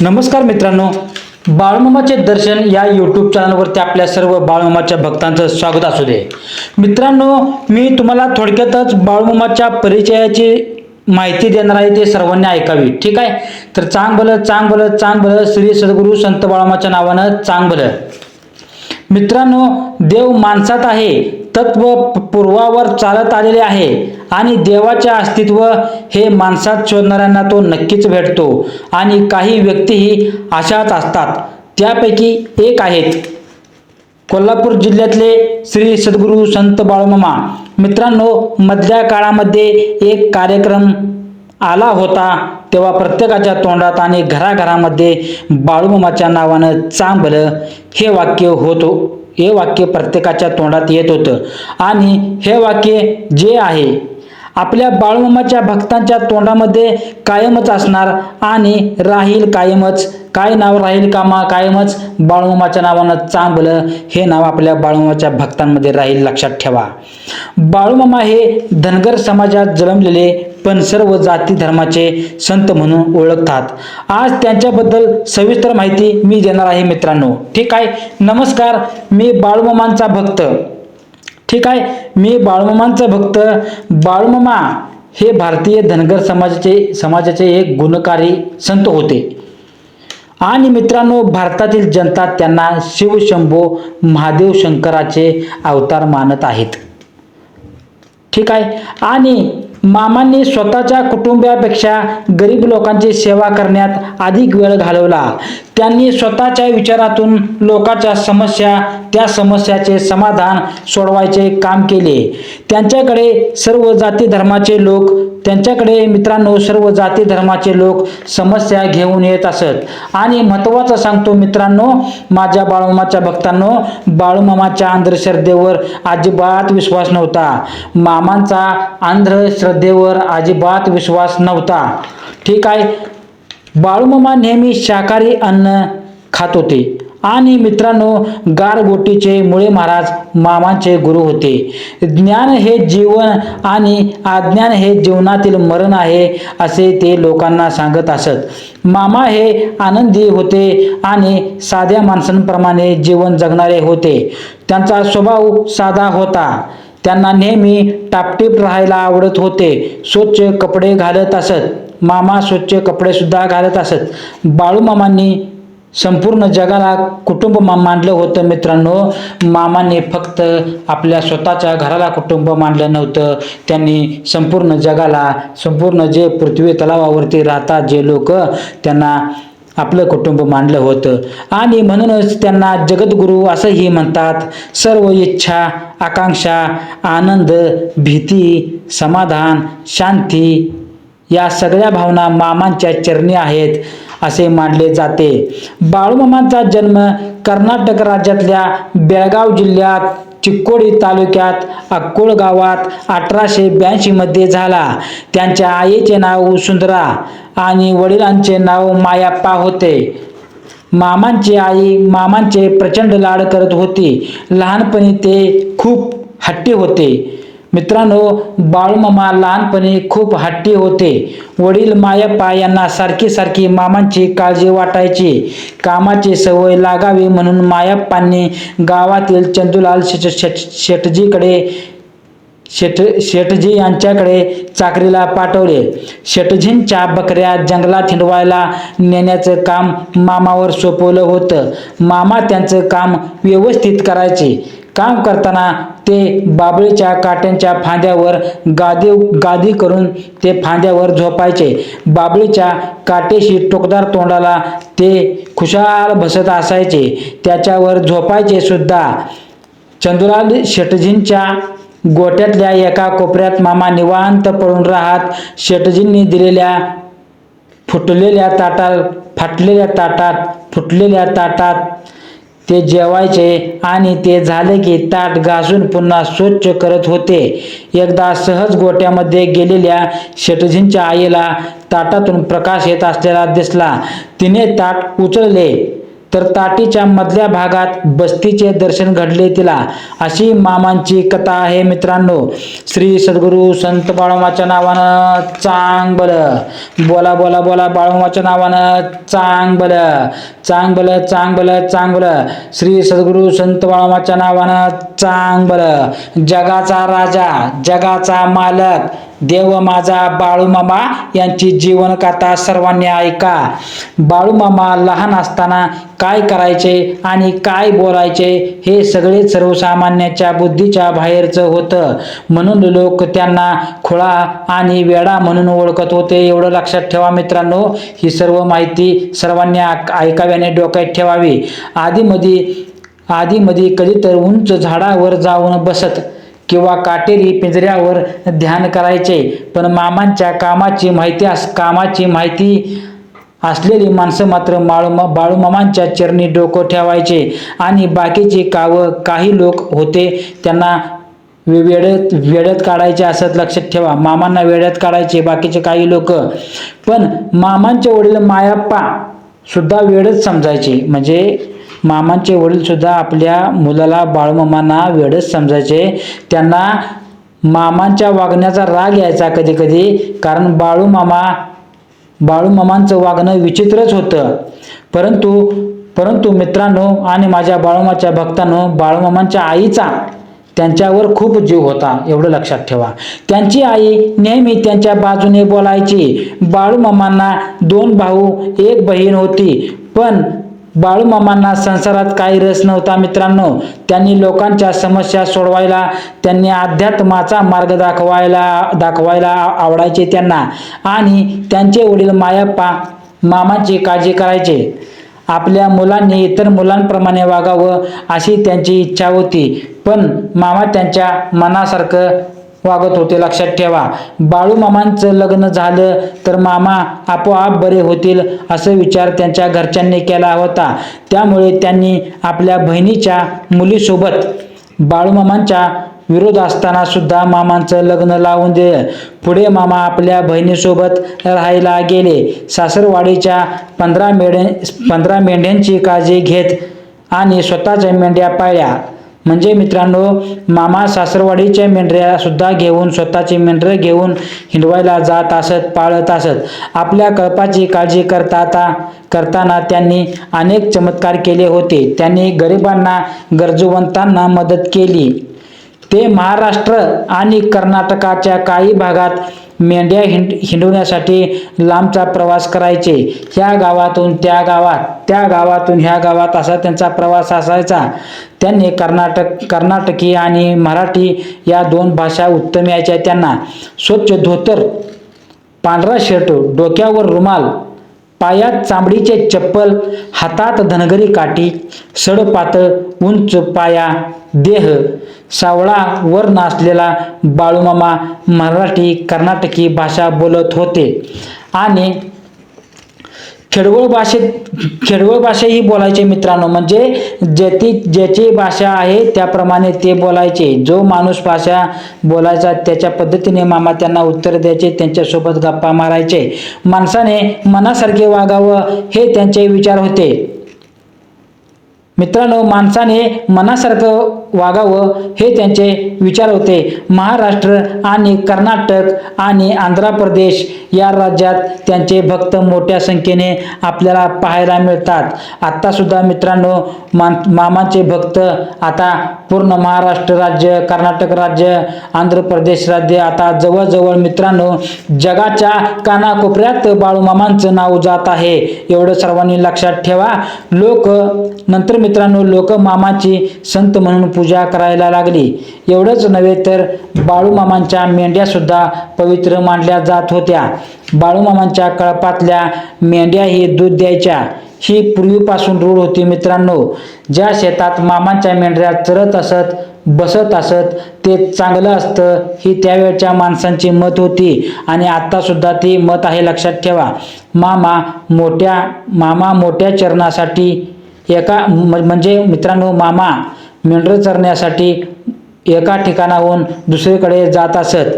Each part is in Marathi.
नमस्कार मित्रांनो बाळमामाचे दर्शन या यूट्यूब चॅनलवरती आपल्या सर्व बाळमामाच्या भक्तांचं स्वागत असू दे. मित्रांनो मी तुम्हाला थोडक्यातच बाळमामाच्या परिचयाची माहिती देणार आहे ते सर्वांनी ऐकावी. ठीक आहे? तर चांग भलं चांग भलं चांग भलं श्री सद्गुरू संत बाळमाच्या नावानं चांग भलं मित्रांनो देव माणसात आहे तत्व पूर्वावर चालत आलेले आहे आणि देवाचे अस्तित्व हे माणसात शोधणाऱ्यांना तो नक्कीच भेटतो. आणि काही व्यक्तीही अशाच असतात. त्यापैकी एक आहेत. कोल्हापूर जिल्ह्यातले श्री सद्गुरू संत बाळूमामा. मित्रांनो मधल्या काळामध्ये एक कार्यक्रम आला होता. तेव्हा प्रत्येकाच्या तोंडात आणि घराघरामध्ये बाळूमामाच्या नावानं चांगलं हे वाक्य होतो. हे वाक्य प्रत्येकाच्या तोंडात येत होतं. आणि हे वाक्य जे आहे आपल्या बाळमामाच्या भक्तांच्या तोंडामध्ये कायमच असणार आणि राहील कायमच. काय नाव राहील कामा? कायमच. बाळमामाच्या नावानं चांगलं हे नाव आपल्या बाळूमामाच्या भक्तांमध्ये राहील. लक्षात ठेवा. बाळूमामा हे धनगर समाजात जन्मलेले पण सर्व जाती धर्माचे संत म्हणून ओळखतात. आज त्यांच्याबद्दल सविस्तर माहिती मी देणार आहे मित्रांनो. ठीक आहे? नमस्कार. मी बाळूमामांचा भक्त. ठीक आहे? मी बाळूमामांचा भक्त. बाळूमामा हे भारतीय धनगर समाजाचे समाजाचे एक गुणकारी संत होते. आणि मित्रांनो भारतातील जनता त्यांना शिवशंभो महादेव शंकराचे अवतार मानत आहेत. ठीक आहे? आणि मामांनी स्वतःच्या कुटुंबियापेक्षा गरीब लोकांची सेवा करण्यात अधिक वेळ घालवला. त्यांनी स्वतःच्या विचारातून लोकांच्या समस्या त्या समस्याचे समाधान सोडवायचे काम केले. त्यांच्याकडे सर्व जाती धर्माचे लोक त्यांच्याकडे मित्रांनो सर्व जाती धर्माचे लोक समस्या घेऊन येत असत. आणि महत्त्वाचं सांगतो मित्रांनो माझ्या बाळूमाच्या भक्तांनो बाळूमामाच्या अंधश्रद्धेवर अजिबात विश्वास नव्हता. मामांचा अंधश्रद्धेवर अजिबात विश्वास नव्हता. ठीक आहे? बाळूमामा नेहमी शाकाहारी अन्न खात होते. आणि मित्रांनो गारगोटीचे मुळे महाराज मामांचे गुरु होते. ज्ञान हे जीवन आणि अज्ञान हे जीवनातील मरण आहे असे ते लोकांना सांगत असत. मामा हे आनंदी होते आणि साध्या माणसांप्रमाणे जीवन जगणारे होते. त्यांचा स्वभाव साधा होता. त्यांना नेहमी टापटीप राहायला आवडत होते. स्वच्छ कपडे घालत असत. मामा स्वच्छ कपडेसुद्धा घालत असत. बाळूमामांनी संपूर्ण जगाला कुटुंब मा मानलं होतं मित्रांनो. मामाने फक्त आपल्या स्वतःच्या घराला कुटुंब मानलं नव्हतं. त्यांनी संपूर्ण जगाला संपूर्ण जे पृथ्वी तलावावरती राहतात जे लोक त्यांना आपलं कुटुंब मानलं होतं. आणि म्हणूनच त्यांना जगद्गुरू असंही म्हणतात. सर्व इच्छा आकांक्षा आनंद भीती समाधान शांती या सगळ्या भावना मामांच्या चरणी आहेत असे मानले जाते. बाळूमामांचा जन्म कर्नाटक राज्यातल्या बेळगाव जिल्ह्यात चिक्कोडी तालुक्यात अक्कोळ गावात अठराशे ब्याऐंशीमध्ये झाला. त्यांच्या आईचे नाव सुंदरा आणि वडिलांचे नाव मायाप्पा होते. मामांची आई मामांचे प्रचंड लाड करत होती. लहानपणी ते खूप हट्टी होते. मित्रांनो बाळूमामा लहानपणी खूप हट्टी होते. वडील मायप्पा यांना सारखी सारखी मामांची काळजी वाटायची. कामाची सवय लागावी म्हणून मायप्पांनी गावातील चंदूलाल शेट शेट शेटजीकडे शेट शेटजी यांच्याकडे चाकरीला पाठवले. शेटजींच्या बकऱ्या जंगलात हिंडवायला नेण्याचं काम मामावर सोपवलं होतं. मामा त्यांचं काम व्यवस्थित करायचे. काम करताना ते बाबळीच्या काट्यांच्या फांद्यावर गादी गादी करून ते फांद्यावर झोपायचे. बाबळीच्या काटेशी टोकदार तोंडाला ते खुशाल बसत असायचे. त्याच्यावर झोपायचे सुद्धा. चंदुलाल शेटजींच्या गोट्यातल्या एका कोपऱ्यात मामा निवांत पडून राहत शेटजींनी दिलेल्या फुटलेल्या ताटात फाटलेल्या ताटात फुटलेल्या ताटात ते जेवायचे आणि ते झाले की ताट घासून पुन्हा स्वच्छ करत होते. एकदा सहज गोट्यामध्ये गेलेल्या शेटजींच्या आईला ताटातून प्रकाश येत असलेला दिसला. तिने ताट उचलले. तर ताटीच्या मधल्या भागात बस्तीचे दर्शन घडले तिला. अशी मामांची कथा आहे मित्रांनो. श्री सद्गुरू संत बाळोमाच्या नावानं चांग बल. बोला बोला बोला बाळोमाच्या नावानं चांग बल. चांग बल चांग बल चांग बल. श्री सद्गुरू संत बाळोमाच्या नावानं चांग बल. जगाचा राजा जगाचा मालक देव माझा बाळूमामा यांची जीवनकथा सर्वांनी ऐका. बाळूमामा लहान असताना काय करायचे आणि काय बोलायचे हे सगळे सर्वसामान्याच्या बुद्धीच्या बाहेरचं होतं. म्हणून लोक त्यांना खुळा आणि वेडा म्हणून ओळखत होते. एवढं लक्षात ठेवा मित्रांनो ही सर्व माहिती सर्वांनी ऐक- ऐकाव्याने डोक्यात ठेवावी. आधीमध्ये आधीमध्ये कधी तर उंच झाडावर जाऊन बसत किंवा काटेरी पिंजऱ्यावर ध्यान करायचे. पण मामांच्या कामाची माहिती अस कामाची माहिती असलेली माणसं मात्र बाळू बाळूमामांच्या चरणी डोकं ठेवायचे. आणि बाकीचे कावं काही लोक होते त्यांना वे- वेड्यात काढायचे असत लक्षात ठेवा. मामांना वेड्यात काढायचे बाकीचे काही लोक. पण मामांचे वडील मायाप्पा सुद्धा वेळच समजायचे. म्हणजे मामांचे वडीलसुद्धा आपल्या मुलाला बाळूमामांना वेडच समजायचे. त्यांना मामांच्या वागण्याचा राग यायचा कधी कधी कारण बाळूमामा बाळूमामांचं वागणं विचित्रच होतं. परंतु परंतु मित्रांनो आणि माझ्या बाळूमाच्या भक्तांनो बाळूमामांच्या आईचा त्यांच्यावर खूप जीव होता एवढं लक्षात ठेवा. त्यांची आई नेहमी त्यांच्या बाजूने बोलायची. बाळूमामांना दोन भाऊ एक बहीण होती पण बाळूमामांना संसारात काही रस नव्हता मित्रांनो. त्यांनी लोकांच्या समस्या सोडवायला त्यांनी अध्यात्माचा मार्ग दाखवायला दाखवायला आवडायचे त्यांना. आणि त्यांचे वडील मायाप्पा मामाची काळजी करायचे. आपल्या मुलांनी इतर मुलांप्रमाणे वागावं अशी त्यांची इच्छा होती. पण मामा त्यांच्या मनासारखं वागत होते. लक्षात ठेवा. बाळू मामांचं लग्न झालं तर मामा आपोआप बरे होतील असं विचार त्यांच्या घरच्यांनी केला होता. त्यामुळे त्यांनी आपल्या बहिणीच्या मुलीसोबत बाळूमामांच्या विरोध असताना सुद्धा मामांचं लग्न लावून दिलं. पुढे मामा आपल्या बहिणीसोबत राहायला गेले. सासरवाडीच्या पंधरा मेढे पंधरा मेंढ्यांची काळजी घेत आणि स्वतःच्या मेंढ्या पाळल्या. म्हणजे मित्रांनो मामा सासरवाडीच्या मेंढऱ्या सुद्धा घेऊन स्वतःची मेंढरे घेऊन हिंडवायला जात असत पाळत असत. आपल्या कळपाची काळजी करता करताना त्यांनी अनेक चमत्कार केले होते. त्यांनी गरिबांना गरजवंतांना मदत केली. ते महाराष्ट्र आणि कर्नाटकाच्या काही भागात मेंढ्या हिंड हिंडवण्यासाठी लांबचा प्रवास करायचे. ह्या गावातून त्या गावात त्या गावातून ह्या गावात असा त्यांचा प्रवास असायचा. त्यांनी कर्नाटक कर्नाटकी आणि मराठी या दोन भाषा उत्तम यायच्या. त्यांना स्वच्छ धोतर पांढरा शर्ट डोक्यावर रुमाल पायात चांबडीचे चप्पल हातात धनगरी काठी सडपातळ उंच पाया देह सावळा वर नाचलेला बाळूमामा मराठी कर्नाटकी भाषा बोलत होते. आणि खेडवळ भाषेत खेडवळ भाषा ही बोलायचे मित्रांनो. म्हणजे ज्याची ज्याची भाषा आहे त्याप्रमाणे ते बोलायचे. जो माणूस भाषा बोलायचा त्याच्या पद्धतीने मामा त्यांना उत्तर द्यायचे त्यांच्यासोबत गप्पा मारायचे. माणसाने मनासारखे वागावं हे त्यांचे विचार होते. मित्रांनो माणसाने मनासारखं वागावं हे त्यांचे विचार होते. महाराष्ट्र आणि कर्नाटक आणि आंध्र प्रदेश या राज्यात त्यांचे भक्त मोठ्या संख्येने आपल्याला पाहायला मिळतात. आत्तासुद्धा मित्रांनो मान मामाचे भक्त आता पूर्ण महाराष्ट्र राज्य कर्नाटक राज्य आंध्र प्रदेश राज्य आता जवळजवळ मित्रांनो जगाच्या कानाकोपऱ्यात बाळूमामांचं नाव जात आहे. एवढं सर्वांनी लक्षात ठेवा. लोक नंतर मित्रांनो लोक मामाची संत म्हणून पूजा करायला लागली. एवढंच नव्हे तर बाळूमामांच्या मेंढ्या सुद्धा पवित्र मानल्या जात होत्या. बाळूमामांच्या कळपातल्या मेंढ्याही दूध द्यायच्या. ही पूर्वीपासून रूढ होती मित्रांनो. ज्या शेतात मामांच्या मेंढ्या चरत असत बसत असत ते चांगलं असतं ही त्यावेळच्या माणसांची मत होती. आणि आत्तासुद्धा ती मत आहे लक्षात ठेवा. मामा मोठ्या मामा मोठ्या चरणासाठी एका म- म्हणजे मित्रांनो मामा मेंढरं चरण्यासाठी एका ठिकाणाहून दुसरीकडे जात असत.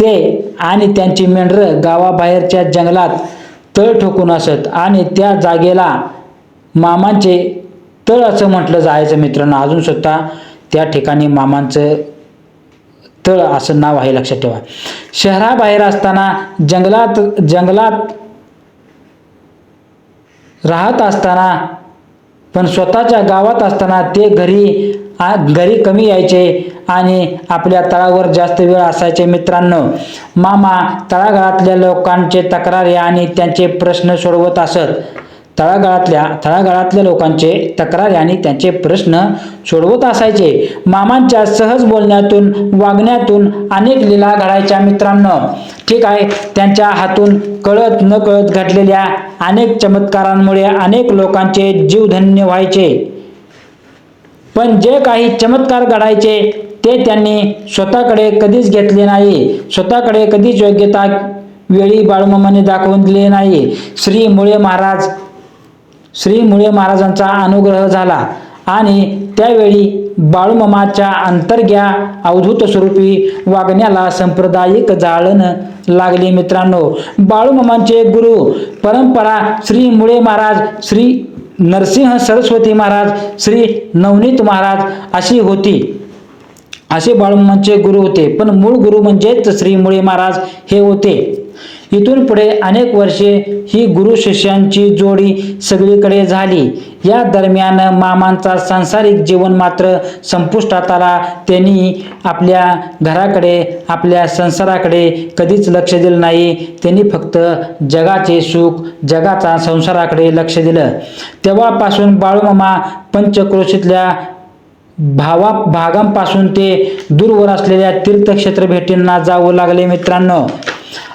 ते आणि त्यांची मेंढरं गावाबाहेरच्या जंगलात तळ ठोकून असत आणि त्या जागेला मामांचे तळ असं म्हटलं जायचं मित्रांनो. अजून सुद्धा त्या ठिकाणी मामांचं तळ असं नाव आहे लक्षात ठेवा. शहराबाहेर असताना जंगलात जंगलात राहत असताना पण स्वतःच्या गावात असताना ते घरी आ- घरी कमी यायचे आणि आपल्या तळावर जास्त वेळ असायचे मित्रांनो. मामा तळागाळातल्या लोकांचे तक्रारी आणि त्यांचे प्रश्न सोडवत असत. तळागाळातल्या तळागाळातल्या लोकांचे तक्रार आणि त्यांचे प्रश्न सोडवत असायचे. मामांच्या सहज बोलण्यातून वागण्यातून अनेक लीला घडायच्या मित्रांनो. ठीक आहे त्यांच्या हातून कळत न कळत घडलेल्या अनेक चमत्कारांमुळे अनेक लोकांचे जीव धन्य व्हायचे. पण जे काही चमत्कार घडायचे ते त्यांनी स्वतःकडे कधीच घेतले नाही. स्वतःकडे कधीच योग्यता वेळी बाळूमामाने दाखवून दिले नाही. श्री मुळे महाराज श्री मुळे महाराजांचा अनुग्रह झाला आणि त्यावेळी बाळूमामाच्या अंतर्ग्या अवधूत स्वरूपी वागण्याला सांप्रदायिक जाळण लागले मित्रांनो. बाळूमामांचे गुरु परंपरा श्री मुळे महाराज श्री नरसिंह सरस्वती महाराज श्री नवनीत महाराज अशी होती. असे बाळूमामांचे गुरु होते. पण मूळ गुरु म्हणजेच श्री मुळे महाराज हे होते. इथून पुढे अनेक वर्षे ही गुरु शिष्यांची जोडी सगळीकडे झाली. या दरम्यान मामांचा सांसारिक जीवन मात्र संपुष्टात आला त्यांनी आपल्या घराकडे आपल्या संसाराकडे कधीच लक्ष दिलं नाही. त्यांनी फक्त जगाचे सुख जगाचा संसाराकडे लक्ष दिलं. तेव्हापासून बाळूमामा पंचक्रोशीतल्या भावा भागांपासून ते दूरवर असलेल्या तीर्थक्षेत्र भेटींना जावं लागले मित्रांनो.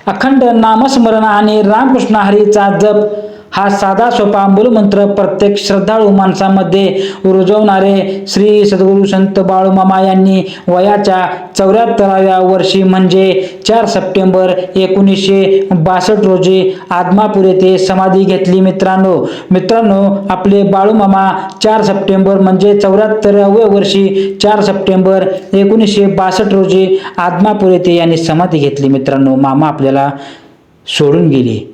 अखंड नामस्मरण आणि रामकृष्ण हरीचा जप. हा साधा सोपा मंत्र प्रत्येक श्रद्धाळू माणसामध्ये रुजवणारे श्री सद्गुरू संत बाळूमामा यांनी वयाच्या चौऱ्याहत्तराव्या वर्षी म्हणजे चार सप्टेंबर एकोणीसशे बासष्ट रोजी आदमापूर येथे समाधी घेतली मित्रांनो. मित्रांनो आपले बाळूमामा चार सप्टेंबर म्हणजे चौऱ्याहत्तराव्या वर्षी चार सप्टेंबर एकोणीसशे बासष्ट रोजी आदमापूर येथे यांनी समाधी घेतली मित्रांनो. मामा आपल्याला सोडून गेली.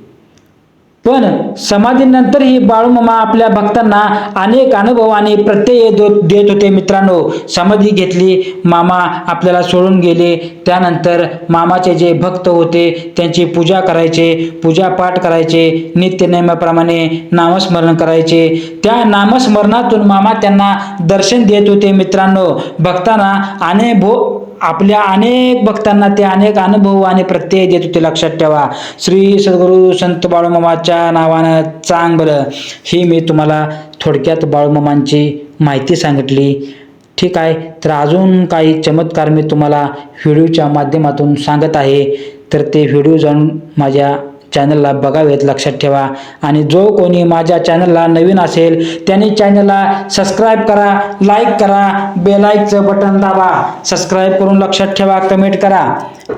पण समाधीनंतरही बाळूमामा आपल्या भक्तांना अनेक अनुभव आणि प्रत्यय दो- देत होते मित्रांनो. समाधी घेतली मामा आपल्याला सोडून गेले. त्यानंतर मामाचे जे भक्त होते त्यांची पूजा करायचे पूजापाठ करायचे नित्यनेमाप्रमाणे नामस्मरण करायचे. त्या नामस्मरणातून मामा त्यांना दर्शन देत होते मित्रांनो. भक्तांना अनेभो आपल्या अनेक भक्तांना ते अनेक अनुभव आणि प्रत्यय देत होते लक्षात ठेवा. श्री सद्गुरू संत बाळूमामाच्या नावानं चांग बरं. ही मी तुम्हाला थोडक्यात बाळूमामांची माहिती सांगितली. ठीक आहे. तर अजून काही चमत्कार मी तुम्हाला व्हिडिओच्या माध्यमातून सांगत आहे. तर ते व्हिडिओ जाऊन माझ्या चॅनलला बघावेत लक्षात ठेवा. आणि जो कोणी माझ्या चॅनलला नवीन असेल त्यांनी चॅनलला सबस्क्राईब करा लाईक करा बेलाईकचं बटन दाबा. सबस्क्राईब करून लक्षात ठेवा कमेंट करा.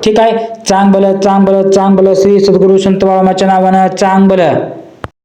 ठीक आहे? चांग बलं चांग बलं चांग बलं श्री सद्गुरू संत बाळामाच्या नावानं चांग बलं